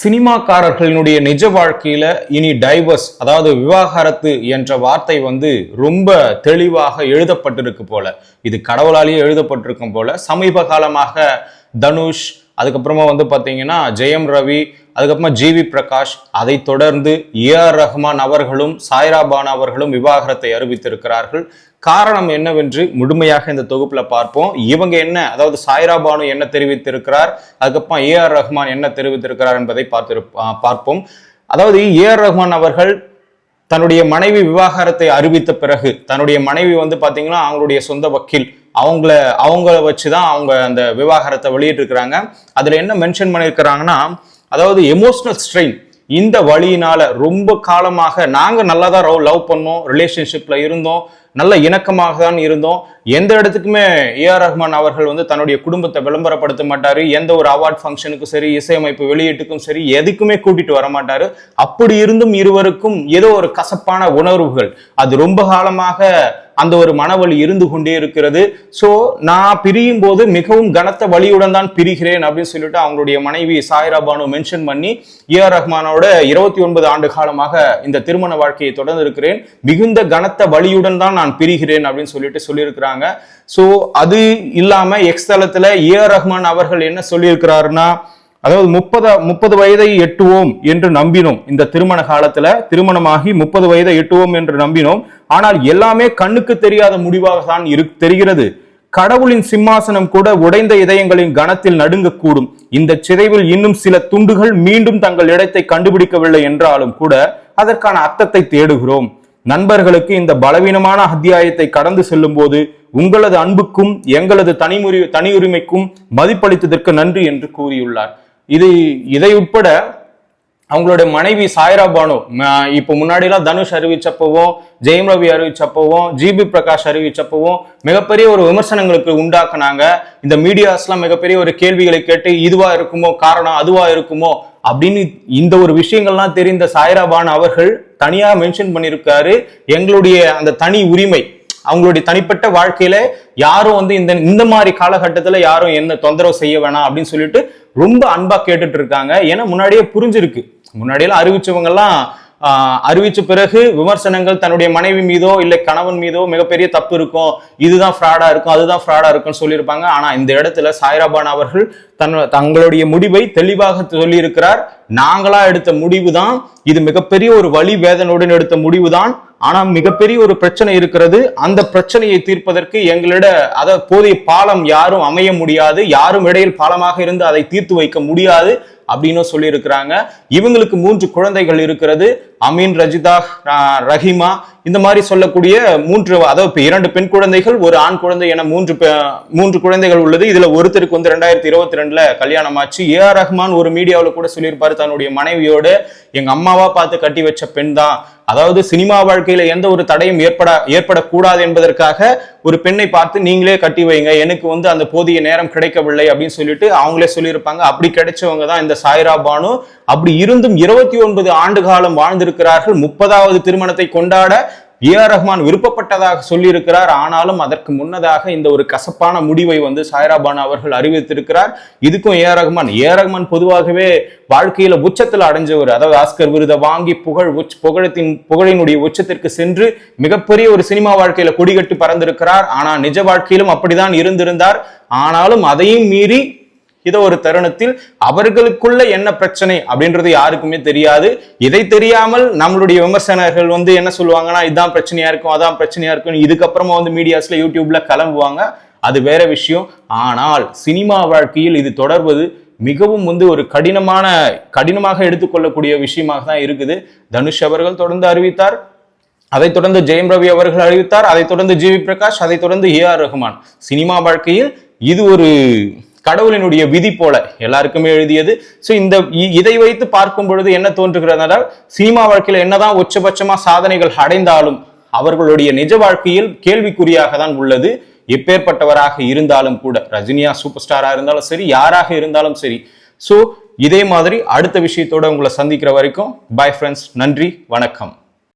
சினிமாக்காரர்களினுடைய நிஜ வாழ்க்கையில இனி டைவர்ஸ் அதாவது விவாகரத்து என்ற வார்த்தை வந்து ரொம்ப தெளிவாக எழுதப்பட்டிருக்கு போல. இது கடவுளாலேயே எழுதப்பட்டிருக்கும் போல. சமீப காலமாக தனுஷ் அதுக்கப்புறமா வந்து பார்த்தீங்கன்னா ஜெயம் ரவி அதுக்கப்புறமா ஜிவி பிரகாஷ் அதை தொடர்ந்து ஏஆர் ரஹ்மான் அவர்களும் சாய்ரா பானு அவர்களும் விவாகரத்தை அறிவித்திருக்கிறார்கள். காரணம் என்னவென்று முழுமையாக இந்த தொகுப்புல பார்ப்போம். இவங்க என்ன அதாவது சாய்ரா பானு என்ன தெரிவித்திருக்கிறார் அதுக்கப்புறம் ஏஆர் ரஹ்மான் என்ன தெரிவித்திருக்கிறார் என்பதை பார்த்து பார்ப்போம். அதாவது ஏஆர் ரஹ்மான் அவர்கள் தன்னுடைய மனைவி விவாகரத்தை அறிவித்த பிறகு தன்னுடைய மனைவி வந்து பாத்தீங்கன்னா அவங்களுடைய சொந்த வக்கீல் அவங்கள அவங்கள வச்சுதான் அவங்க அந்த விவாகரத்தை வெளியிட்டிருக்கிறாங்க. அதுல என்ன மென்ஷன் பண்ணியிருக்கிறாங்கன்னா அதாவது எமோஷனல் ஸ்ட்ரெயின் இந்த வழியினால ரொம்ப காலமாக நாங்கள் நல்லா தான் லவ் பண்ணோம் ரிலேஷன்ஷிப்பில் இருந்தோம் நல்ல இணக்கமாக தான் இருந்தோம். எந்த இடத்துக்குமே ஏஆர் ரஹ்மான் அவர்கள் வந்து தன்னுடைய குடும்பத்தை விளம்பரப்படுத்த மாட்டார். எந்த ஒரு அவார்ட் ஃபங்க்ஷனுக்கும் சரி இசையமைப்பு வெளியீட்டுக்கும் சரி எதுக்குமே கூட்டிட்டு வர மாட்டார். அப்படி இருந்தும் இருவருக்கும் ஏதோ ஒரு கசப்பான உணர்வுகள். அது ரொம்ப காலமாக அந்த ஒரு மனவழி இருந்து கொண்டே இருக்கிறது. ஸோ நான் பிரியும் போது மிகவும் கனத்த வழியுடன் தான் பிரிகிறேன் அப்படின்னு சொல்லிட்டு அவங்களுடைய மனைவி சாயிரா பானு மென்ஷன் பண்ணி ஏஆர் ரஹ்மானோட இருபத்தி ஒன்பது ஆண்டு காலமாக இந்த திருமண வாழ்க்கையை தொடர்ந்து இருக்கிறேன். மிகுந்த கனத்த வழியுடன் தான் நான் பிரிகிறேன் அப்படின்னு சொல்லிட்டு சொல்லியிருக்கிறாங்க. ஸோ அது இல்லாம எக்ஸ் ஏ ஏஆர் ரஹ்மான் அவர்கள் என்ன சொல்லியிருக்கிறாருன்னா அதாவது முப்பது முப்பது வயதை எட்டுவோம் என்று நம்பினோம். இந்த திருமண காலத்துல திருமணமாகி முப்பது வயதை எட்டுவோம் என்று நம்பினோம். ஆனால் எல்லாமே கண்ணுக்கு தெரியாத முடிவாக தான் இரு தெரிகிறது. கடவுளின் சிம்மாசனம் கூட உடைந்த இதயங்களின் கணத்தில் நடுங்கக்கூடும். இந்த சிதைவில் இன்னும் சில துண்டுகள் மீண்டும் தங்கள் இடத்தை கண்டுபிடிக்கவில்லை என்றாலும் கூட அதற்கான அர்த்தத்தை தேடுகிறோம். நண்பர்களுக்கு இந்த பலவீனமான அத்தியாயத்தை கடந்து செல்லும் போது உங்களது அன்புக்கும் எங்களது தனிமுறை தனி உரிமைக்கும் மதிப்பளித்ததற்கு நன்றி என்று கூறியுள்ளார். இது இதை உட்பட அவங்களுடைய மனைவி சாய்ரா பானு இப்போ முன்னாடிலாம் தனுஷ் அறிவிச்சப்பவும் ஜெயம் ரவி அறிவிச்சப்பவும் ஜிபி பிரகாஷ் அறிவிச்சப்பவும் மிகப்பெரிய ஒரு விமர்சனங்களுக்கு உண்டாக்குனாங்க. இந்த மீடியாஸ்லாம் மிகப்பெரிய ஒரு கேள்விகளை கேட்டு இதுவா இருக்குமோ காரணம் அதுவா இருக்குமோ அப்படின்னு இந்த ஒரு விஷயங்கள்லாம் தெரிந்த சாய்ரா பானு அவர்கள் தனியா மென்ஷன் பண்ணியிருக்காரு. எங்களுடைய அந்த தனி உரிமை அவங்களுடைய தனிப்பட்ட வாழ்க்கையில யாரும் வந்து இந்த இந்த மாதிரி காலகட்டத்துல யாரும் என்ன தொந்தரவு செய்ய வேணாம் அப்படின்னு சொல்லிட்டு ரொம்ப அன்பா கேட்டுட்டு இருக்காங்க. ஏன்னா முன்னாடியே புரிஞ்சிருக்கு. முன்னாடியெல்லாம் அறிவிச்சவங்க எல்லாம் ஆஹ், அறிவிச்ச பிறகு விமர்சனங்கள் தன்னுடைய மனைவி மீதோ இல்லை கணவன் மீதோ மிகப்பெரிய தப்பு இருக்கும். இதுதான் ஃப்ராடா இருக்கும் அதுதான் ஃப்ராடா இருக்கும்னு சொல்லியிருப்பாங்க. ஆனா இந்த இடத்துல சாய்ராபான் அவர்கள் தன் தங்களுடைய முடிவை தெளிவாக சொல்லியிருக்கிறார். நாங்களா எடுத்த முடிவு தான் இது மிகப்பெரிய ஒரு வழி வேதனையுடன் எடுத்த முடிவு தான் ஆனால் மிகப்பெரிய ஒரு பிரச்சனை இருக்கிறது. அந்த பிரச்சனையை தீர்ப்பதற்கு எங்களிட அதை போதிய பாலம் யாரும் அமைய முடியாது. யாரும் இடையில் பாலமாக இருந்து அதை தீர்த்து வைக்க முடியாது. அப்படின்னு சொல்லியிருக்கிறாங்க. இவங்களுக்கு மூன்று குழந்தைகள் இருக்கிறது. அமீன் ரஜிதா ரஹிமா ரஹீமா. இந்த மாதிரி சொல்லக்கூடிய மூன்று அதாவது இப்போ இரண்டு பெண் குழந்தைகள் ஒரு ஆண் குழந்தை என மூன்று மூன்று குழந்தைகள் உள்ளது. இதுல ஒருத்தருக்கு வந்து ரெண்டாயிரத்தி இருபத்தி ரெண்டுல கல்யாணம் ஆச்சு. ஏ ஆர் ரஹ்மான் ஒரு மீடியாவில் கூட சொல்லியிருப்பாரு தன்னுடைய மனைவியோடு எங்க அம்மாவா பார்த்து கட்டி வச்ச பெண் தான். அதாவது சினிமா வாழ்க்கையில எந்த ஒரு தடையும் ஏற்பட ஏற்படக்கூடாது என்பதற்காக ஒரு பெண்ணை பார்த்து நீங்களே கட்டி வைங்க எனக்கு வந்து அந்த போதிய நேரம் கிடைக்கவில்லை அப்படின்னு சொல்லிட்டு அவங்களே சொல்லியிருப்பாங்க. அப்படி கிடைச்சவங்க தான் இந்த சாய்ரா பானு. அப்படி இருந்தும் இருபத்தி ஒன்பது ஆண்டு காலம் வாழ்ந்திருக்கிறார்கள். முப்பதாவது திருமணத்தை கொண்டாட ஏ ஆர் ரஹ்மான் விருப்பப்பட்டதாக சொல்லியிருக்கிறார். ஆனாலும் அதற்கு முன்னதாக இந்த ஒரு கசப்பான முடிவை வந்து சாய்ராபானா அவர்கள் அறிவித்திருக்கிறார். இதுக்கும் A R Rahman A R Rahman பொதுவாகவே வாழ்க்கையில உச்சத்தில் அடைஞ்சவர் அதாவது ஆஸ்கர் விருதை வாங்கி புகழ் உச்ச புகழத்தின் புகழினுடைய உச்சத்திற்கு சென்று மிகப்பெரிய ஒரு சினிமா வாழ்க்கையில கொடிகட்டு பறந்திருக்கிறார். ஆனால் நிஜ வாழ்க்கையிலும் அப்படிதான் இருந்திருந்தார். ஆனாலும் அதையும் மீறி இதை ஒரு தருணத்தில் அவர்களுக்குள்ள என்ன பிரச்சனை அப்படின்றது யாருக்குமே தெரியாது. இதை தெரியாமல் நம்மளுடைய விமர்சனர்கள் வந்து என்ன சொல்லுவாங்கன்னா இதான் பிரச்சனையா இருக்கும் அதான் பிரச்சனையா இருக்கும் இதுக்கப்புறமா வந்து மீடியாஸ்ல யூடியூப்ல கிளம்புவாங்க. அது வேற விஷயம். ஆனால் சினிமா வாழ்க்கையில் இது தொடர்வது மிகவும் வந்து ஒரு கடினமான கடினமாக எடுத்துக்கொள்ளக்கூடிய விஷயமாக தான் இருக்குது. தனுஷ் அவர்கள் தொடர்ந்து அறிவித்தார். அதைத் தொடர்ந்து ஜெயம் ரவி அவர்கள் அறிவித்தார். அதைத் தொடர்ந்து ஜிவி பிரகாஷ் அதைத் தொடர்ந்து ஏ ஆர் ரஹ்மான் சினிமா வாழ்க்கையில் இது ஒரு கடவுளினுடைய விதி போல எல்லாருக்குமே எழுதியது. ஸோ இந்த இ- இதை வைத்து பார்க்கும் பொழுது என்ன தோன்றுகிறது சினிமா வாழ்க்கையில் என்னதான் உச்சபட்சமா சாதனைகள் அடைந்தாலும் அவர்களுடைய நிஜ வாழ்க்கையில் கேள்விக்குறியாக தான் உள்ளது. எப்பேற்பட்டவராக இருந்தாலும் கூட ரஜினியா சூப்பர் ஸ்டாரா இருந்தாலும் சரி யாராக இருந்தாலும் சரி. ஸோ இதே மாதிரி அடுத்த விஷயத்தோட உங்களை சந்திக்கிற வரைக்கும் பாய் ஃப்ரெண்ட்ஸ் நன்றி வணக்கம்.